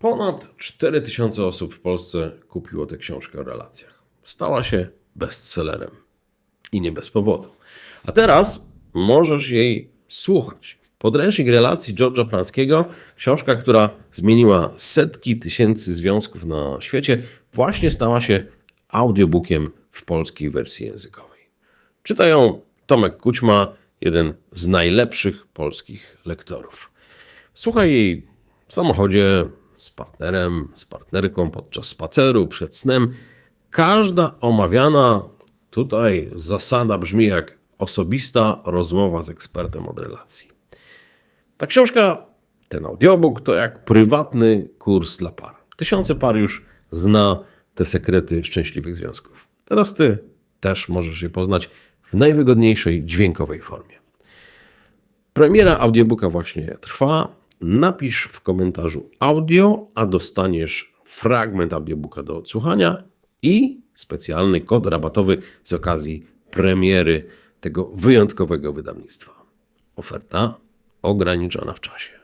Ponad 4000 osób w Polsce kupiło tę książkę o relacjach. Stała się bestsellerem. I nie bez powodu. A teraz możesz jej słuchać. Podręcznik relacji George'a Pranskiego, książka, która zmieniła setki tysięcy związków na świecie, właśnie stała się audiobookiem w polskiej wersji językowej. Czyta ją Tomek Kućma, jeden z najlepszych polskich lektorów. Słuchaj jej w samochodzie, z partnerem, z partnerką, podczas spaceru, przed snem. Każda omawiana tutaj zasada brzmi jak osobista rozmowa z ekspertem od relacji. Ta książka, ten audiobook to jak prywatny kurs dla par. Tysiące par już zna te sekrety szczęśliwych związków. Teraz ty też możesz je poznać w najwygodniejszej dźwiękowej formie. Premiera audiobooka właśnie trwa. Napisz w komentarzu audio, a dostaniesz fragment audiobooka do odsłuchania i specjalny kod rabatowy z okazji premiery tego wyjątkowego wydawnictwa. Oferta ograniczona w czasie.